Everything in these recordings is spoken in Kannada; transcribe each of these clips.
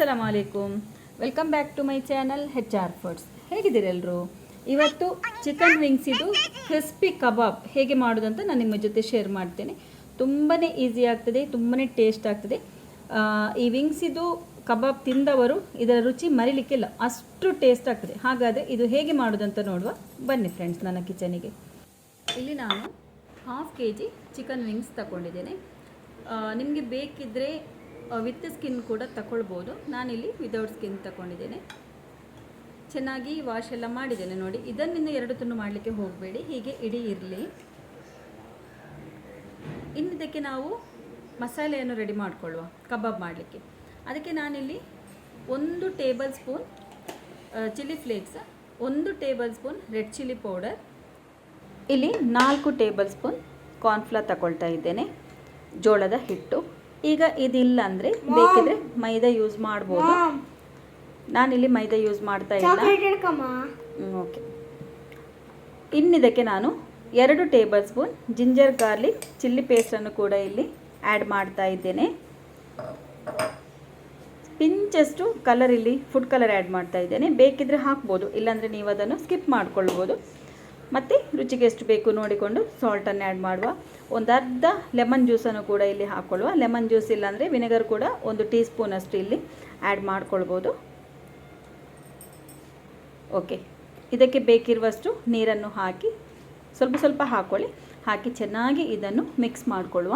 ಅಸ್ಸಲಾಮ್ ಅಲೈಕುಮ್ welcome back to my channel H R foods ಹೇಗಿದ್ದೀರೆಲ್ಲರೂ ಇವತ್ತು ಚಿಕನ್ ವಿಂಗ್ಸ್ ಇದು ಕ್ರಿಸ್ಪಿ ಕಬಾಬ್ ಹೇಗೆ ಮಾಡೋದಂತ ನಾನು ನಿಮ್ಮ ಜೊತೆ ಶೇರ್ ಮಾಡ್ತೇನೆ. ತುಂಬಾ ಈಸಿ ಆಗ್ತದೆ ತುಂಬಾ ಟೇಸ್ಟ್ ಆಗ್ತದೆ. ಈ ವಿಂಗ್ಸ್ ಇದು ಕಬಾಬ್ ತಿಂದವರು ಇದರ ರುಚಿ ಮರಿಲಿಕ್ಕಿಲ್ಲ ಅಷ್ಟು ಟೇಸ್ಟ್ ಆಗ್ತದೆ. ಹಾಗಾದರೆ ಇದು ಹೇಗೆ ಮಾಡೋದಂತ ನೋಡುವ. ಬನ್ನಿ ಫ್ರೆಂಡ್ಸ್ ನನ್ನ ಕಿಚನಿಗೆ ಇಲ್ಲಿ ನಾನು half K G chicken wings ತಗೊಂಡಿದ್ದೇನೆ ನಿಮಗೆ ಬೇಕಿದ್ದರೆ ವಿತ್ ಸ್ಕಿನ್ ಕೂಡ ತಗೊಳ್ಬೋದು ನಾನಿಲ್ಲಿ ವಿದೌಟ್ ಸ್ಕಿನ್ ತಗೊಂಡಿದ್ದೇನೆ ಚೆನ್ನಾಗಿ ವಾಶ್ ಎಲ್ಲ ಮಾಡಿದ್ದೇನೆ ನೋಡಿ. ಇದನ್ನಿಂದ ಎರಡು ತುಂಡು ಮಾಡಲಿಕ್ಕೆ ಹೋಗಬೇಡಿ. ಹೀಗೆ ಇಡೀ ಇರಲಿ. ಇನ್ನು ಇದಕ್ಕೆ ನಾವು ಮಸಾಲೆಯನ್ನು ರೆಡಿ ಮಾಡಿಕೊಳ್ಳುವ. ಕಬಾಬ್ ಮಾಡಲಿಕ್ಕೆ. ಅದಕ್ಕೆ ನಾನಿಲ್ಲಿ ಒಂದು ಟೇಬಲ್ ಸ್ಪೂನ್ ಚಿಲ್ಲಿ ಫ್ಲೇಕ್ಸ್ ಒಂದು table spoon red chilli powder ಇಲ್ಲಿ ನಾಲ್ಕು ಟೇಬಲ್ ಸ್ಪೂನ್ ಕಾರ್ನ್ಫ್ಲವರ್ ತಗೊಳ್ತಾ ಇದ್ದೇನೆ. ಜೋಳದ ಹಿಟ್ಟು. ಈಗ ಇದಿಲ್ಲ ಅಂದ್ರೆ ಬೇಕಿದ್ರೆ ಮೈದಾ ಯೂಸ್ ಮಾಡ್ಬೋದು. ನಾನಿಲ್ಲಿ ಮೈದಾ ಯೂಸ್ ಮಾಡ್ತಾ ಇಲ್ಲ. ಓಕೆ ಇನ್ನಿದಕ್ಕೆ ನಾನು ಎರಡು table spoon ginger garlic chilli ಪೇಸ್ಟನ್ನು ಕೂಡ ಇಲ್ಲಿ ಆ್ಯಡ್ ಮಾಡ್ತಾ ಇದ್ದೇನೆ. ಪಿಂಚಷ್ಟು ಕಲರ್ ಇಲ್ಲಿ ಫುಡ್ ಕಲರ್ ಆ್ಯಡ್ ಮಾಡ್ತಾ ಇದ್ದೇನೆ. ಬೇಕಿದ್ರೆ ಹಾಕ್ಬೋದು ಇಲ್ಲಾಂದರೆ ನೀವು ಅದನ್ನು ಸ್ಕಿಪ್ ಮಾಡ್ಕೊಳ್ಬೋದು. ಮತ್ತು ರುಚಿಗೆ ಎಷ್ಟು ಬೇಕು ನೋಡಿಕೊಂಡು ಸಾಲ್ಟನ್ನು ಆ್ಯಡ್ ಮಾಡುವ. ಒಂದು ಅರ್ಧ ಲೆಮನ್ ಜ್ಯೂಸನ್ನು ಕೂಡ ಇಲ್ಲಿ ಹಾಕ್ಕೊಳ್ಳುವ ಲೆಮನ್ ಜ್ಯೂಸ್ ಇಲ್ಲಾಂದರೆ ವಿನೆಗರ್ ಕೂಡ ಒಂದು ಟೀ ಸ್ಪೂನಷ್ಟು ಇಲ್ಲಿ ಆ್ಯಡ್ ಮಾಡ್ಕೊಳ್ಬೋದು. ಓಕೆ ಇದಕ್ಕೆ ಬೇಕಿರುವಷ್ಟು ನೀರನ್ನು ಹಾಕಿ ಸ್ವಲ್ಪ ಸ್ವಲ್ಪ ಹಾಕ್ಕೊಳ್ಳಿ ಹಾಕಿ ಚೆನ್ನಾಗಿ ಇದನ್ನು ಮಿಕ್ಸ್ ಮಾಡಿಕೊಳ್ಳುವ.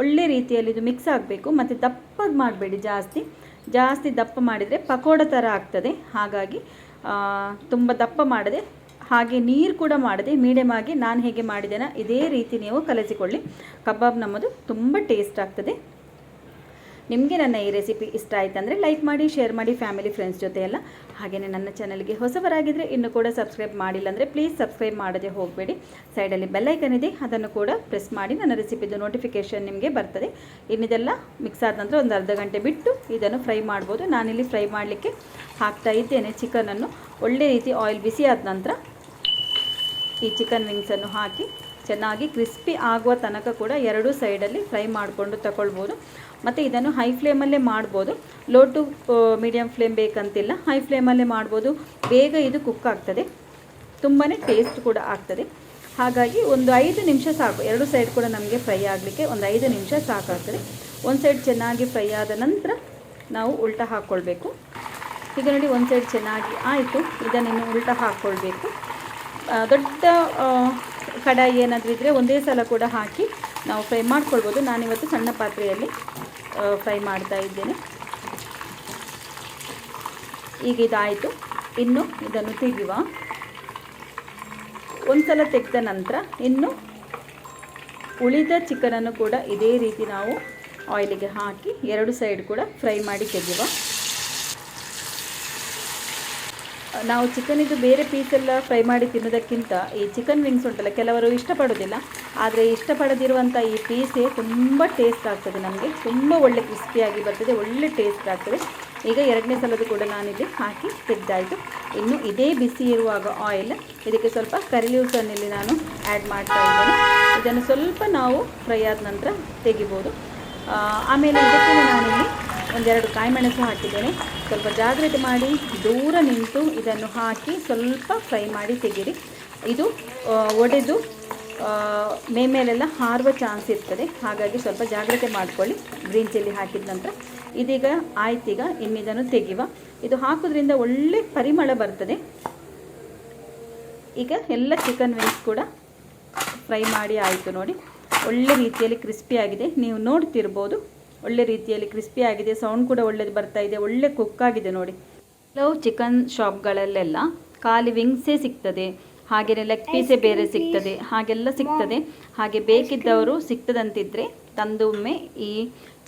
ಒಳ್ಳೆ ರೀತಿಯಲ್ಲಿ ಇದು ಮಿಕ್ಸ್ ಆಗಬೇಕು. ಮತ್ತು ದಪ್ಪಗೆ ಮಾಡಬೇಡಿ ಜಾಸ್ತಿ. ಜಾಸ್ತಿ ದಪ್ಪ ಮಾಡಿದರೆ ಪಕೋಡ ಥರ ಆಗ್ತದೆ. ಹಾಗಾಗಿ ತುಂಬ ದಪ್ಪ ಮಾಡದೆ ಹಾಗೆ ನೀರು ಕೂಡ ಮಾಡದೆ ಮೀಡಿಯಮ್ ಆಗಿ ನಾನು ಹೇಗೆ ಮಾಡಿದ್ದೇನೆ ಇದೇ ರೀತಿ ನೀವು ಕಲಸಿಕೊಳ್ಳಿ. ಕಬಾಬ್ ನಮ್ಮದು ತುಂಬ ಟೇಸ್ಟ್ ಆಗ್ತದೆ. ನಿಮಗೆ ನನ್ನ ಈ ರೆಸಿಪಿ ಇಷ್ಟ ಆಯ್ತಂದರೆ ಲೈಕ್ ಮಾಡಿ, ಶೇರ್ ಮಾಡಿ, ಫ್ಯಾಮಿಲಿ, ಫ್ರೆಂಡ್ಸ್ ಜೊತೆ ಎಲ್ಲ. ಹಾಗೆಯೇ ನನ್ನ ಚಾನಲ್ಗೆ ಹೊಸವರಾಗಿದ್ದರೆ ಇನ್ನು ಕೂಡ ಸಬ್ಸ್ಕ್ರೈಬ್ ಮಾಡಿಲ್ಲ ಅಂದರೆ ಪ್ಲೀಸ್ ಸಬ್ಸ್ಕ್ರೈಬ್ ಮಾಡದೆ ಹೋಗಬೇಡಿ. ಸೈಡಲ್ಲಿ ಬೆಲ್ಲೈಕನ್ ಇದೆ, ಅದನ್ನು ಕೂಡ ಪ್ರೆಸ್ ಮಾಡಿ ನನ್ನ ರೆಸಿಪಿದು ನೋಟಿಫಿಕೇಷನ್ ನಿಮಗೆ ಬರ್ತದೆ. ಇನ್ನಿದೆಲ್ಲ ಮಿಕ್ಸ್ ಆದ ನಂತರ ಒಂದು ಅರ್ಧ ಗಂಟೆ ಬಿಟ್ಟು ಇದನ್ನು ಫ್ರೈ ಮಾಡ್ಬೋದು. ನಾನಿಲ್ಲಿ ಫ್ರೈ ಮಾಡಲಿಕ್ಕೆ ಹಾಕ್ತಾ ಇದ್ದೇನೆ ಚಿಕನನ್ನು. ಒಳ್ಳೆ ರೀತಿ ಆಯಿಲ್ ಬಿಸಿ ಆದ ನಂತರ ಈ ಚಿಕನ್ ವಿಂಗ್ಸನ್ನು ಹಾಕಿ ಚೆನ್ನಾಗಿ ಕ್ರಿಸ್ಪಿ ಆಗುವ ತನಕ ಕೂಡ ಎರಡೂ ಸೈಡಲ್ಲಿ ಫ್ರೈ ಮಾಡಿಕೊಂಡು ತಗೊಳ್ಬೋದು ಮತ್ತು ಇದನ್ನು ಹೈ ಫ್ಲೇಮಲ್ಲೇ ಮಾಡ್ಬೋದು. ಲೋ ಟು ಮೀಡಿಯಮ್ ಫ್ಲೇಮ್ ಬೇಕಂತಿಲ್ಲ. ಹೈ ಫ್ಲೇಮಲ್ಲೇ ಮಾಡ್ಬೋದು. ಬೇಗ ಇದು ಕುಕ್ ಆಗ್ತದೆ. ತುಂಬಾ ಟೇಸ್ಟ್ ಕೂಡ ಆಗ್ತದೆ. ಹಾಗಾಗಿ ಒಂದು ಐದು ನಿಮಿಷ ಸಾಕು. ಎರಡು ಸೈಡ್ ಕೂಡ ನಮಗೆ ಫ್ರೈ ಆಗಲಿಕ್ಕೆ ಒಂದು ಐದು ನಿಮಿಷ ಸಾಕಾಗ್ತದೆ. ಒಂದು ಸೈಡ್ ಚೆನ್ನಾಗಿ ಫ್ರೈ ಆದ ನಂತರ ನಾವು ಉಲ್ಟಾ ಹಾಕ್ಕೊಳ್ಬೇಕು ಈಗ ನೋಡಿ ಒಂದು ಸೈಡ್ ಚೆನ್ನಾಗಿ ಆಯಿತು. ಇದನ್ನಿನ್ನು ಉಲ್ಟಾ ಹಾಕ್ಕೊಳ್ಬೇಕು ದೊಡ್ಡ ಕಡಾಯಿ ಏನಾದರೂ ಇದ್ದರೆ ಒಂದೇ ಸಲ ಕೂಡ ಹಾಕಿ ನಾವು ಫ್ರೈ ಮಾಡ್ಕೊಳ್ಬೋದು. ನಾನಿವತ್ತು ಸಣ್ಣ ಪಾತ್ರೆಯಲ್ಲಿ ಫ್ರೈ ಮಾಡ್ತಾ ಇದ್ದೇನೆ. ಈಗ ಇದಾಯಿತು. ಇನ್ನು ಇದನ್ನು ತೆಗೆಯುವ ಒಂದು ಸಲ ತೆಗೆದ ನಂತರ ಇನ್ನು ಉಳಿದ ಚಿಕನನ್ನು ಕೂಡ ಇದೇ ರೀತಿ ನಾವು ಆಯಿಲಿಗೆ ಹಾಕಿ ಎರಡು ಸೈಡ್ ಕೂಡ ಫ್ರೈ ಮಾಡಿ ತೆಗೆಯುವ. ನಾವು ಚಿಕನಿದು ಬೇರೆ ಪೀಸೆಲ್ಲ ಫ್ರೈ ಮಾಡಿ ತಿನ್ನೋದಕ್ಕಿಂತ ಈ ಚಿಕನ್ ವಿಂಗ್ಸ್ ಉಂಟಲ್ಲ, ಕೆಲವರು ಇಷ್ಟಪಡೋದಿಲ್ಲ. ಆದರೆ ಇಷ್ಟಪಡದಿರುವಂಥ ಈ ಪೀಸೇ ತುಂಬ ಟೇಸ್ಟ್ ಆಗ್ತದೆ ನಮಗೆ. ತುಂಬ ಒಳ್ಳೆ ಕ್ರಿಸ್ಪಿಯಾಗಿ ಬರ್ತದೆ, ಒಳ್ಳೆ ಟೇಸ್ಟ್ ಆಗ್ತದೆ. ಈಗ ಎರಡನೇ ಸಲದ ಕೂಡ ನಾನಿಲ್ಲಿ ಹಾಕಿ ತೆಗೆದಾಯಿತು. ಇನ್ನು ಇದೇ ಬಿಸಿ ಇರುವಾಗ ಆಯಿಲ್ ಇದಕ್ಕೆ ಸ್ವಲ್ಪ ಕರಿ ಲೀವ್ಸನ್ನಿಲ್ಲಿ ನಾನು ಆ್ಯಡ್ ಮಾಡ್ತಾ ಇದ್ದೇನೆ. ಇದನ್ನು ಸ್ವಲ್ಪ ನಾವು ಫ್ರೈ ಆದ ನಂತರ ತೆಗಿಬೋದು. ಆಮೇಲೆ ಇದಕ್ಕೆ ನಾನಿಲ್ಲಿ ಒಂದೆರಡು ಕಾಯಿಮೆಣಸು ಹಾಕಿದ್ದೇನೆ. ಸ್ವಲ್ಪ ಜಾಗ್ರತೆ ಮಾಡಿ, ದೂರ ನಿಂತು ಇದನ್ನು ಹಾಕಿ ಸ್ವಲ್ಪ ಫ್ರೈ ಮಾಡಿ ತೆಗೀರಿ. ಇದು ಒಡೆದು ಮೇ ಮೇಲೆಲ್ಲ ಹಾರುವ ಚಾನ್ಸ್ ಇರ್ತದೆ. ಹಾಗಾಗಿ ಸ್ವಲ್ಪ ಜಾಗ್ರತೆ ಮಾಡ್ಕೊಳ್ಳಿ. ಗ್ರೀನ್ ಚಿಲ್ಲಿ ಹಾಕಿದ ನಂತರ ಇದೀಗ ಆಯ್ತೀಗ ಇನ್ನಿದನ್ನು ತೆಗೆಯುವ ಇದು ಹಾಕೋದ್ರಿಂದ ಒಳ್ಳೆ ಪರಿಮಳ ಬರ್ತದೆ. ಈಗ ಎಲ್ಲ ಚಿಕನ್ ವಿಂಗ್ಸ್ ಕೂಡ ಫ್ರೈ ಮಾಡಿ ಆಯಿತು ನೋಡಿ. ಒಳ್ಳೆ ರೀತಿಯಲ್ಲಿ ಕ್ರಿಸ್ಪಿ ಆಗಿದೆ. ನೀವು ನೋಡ್ತಿರ್ಬೋದು. ಒಳ್ಳೆ ರೀತಿಯಲ್ಲಿ ಕ್ರಿಸ್ಪಿ ಆಗಿದೆ ಸೌಂಡ್ ಕೂಡ ಒಳ್ಳೇದು ಬರ್ತಾ ಇದೆ ಒಳ್ಳೆ ಕುಕ್ ಆಗಿದೆ ನೋಡಿ. ಕೆಲವು ಚಿಕನ್ ಶಾಪ್ಗಳಲ್ಲೆಲ್ಲ ಖಾಲಿ ವಿಂಗ್ಸೇ ಸಿಗ್ತದೆ ಹಾಗೆಯೇ ಲೆಗ್ ಪೀಸೇ ಬೇರೆ ಸಿಗ್ತದೆ ಹಾಗೆಲ್ಲ ಸಿಗ್ತದೆ. ಹಾಗೆ ಬೇಕಿದ್ದವರು ಸಿಗ್ತದಂತಿದ್ರೆ ತಂದೊಮ್ಮೆ ಈ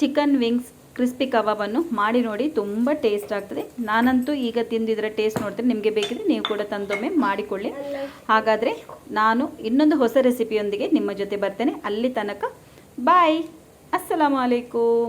ಚಿಕನ್ ವಿಂಗ್ಸ್ ಕ್ರಿಸ್ಪಿ ಕಬಾಬನ್ನು ಮಾಡಿ ನೋಡಿ ತುಂಬ ಟೇಸ್ಟ್ ಆಗ್ತದೆ. ನಾನಂತೂ ಈಗ ತಿಂದಿದ್ರೆ ಟೇಸ್ಟ್ ನೋಡ್ತೀನಿ ನಿಮಗೆ ಬೇಕಿದ್ರೆ ನೀವು ಕೂಡ ತಂದೊಮ್ಮೆ ಮಾಡಿಕೊಳ್ಳಿ. ಹಾಗಾದರೆ ನಾನು ಇನ್ನೊಂದು ಹೊಸ ರೆಸಿಪಿಯೊಂದಿಗೆ ನಿಮ್ಮ ಜೊತೆ ಬರ್ತೇನೆ. ಅಲ್ಲಿ ತನಕ ಬಾಯ್ ಅಸ್ಸಲಾಮು ಅಲೈಕುಮ್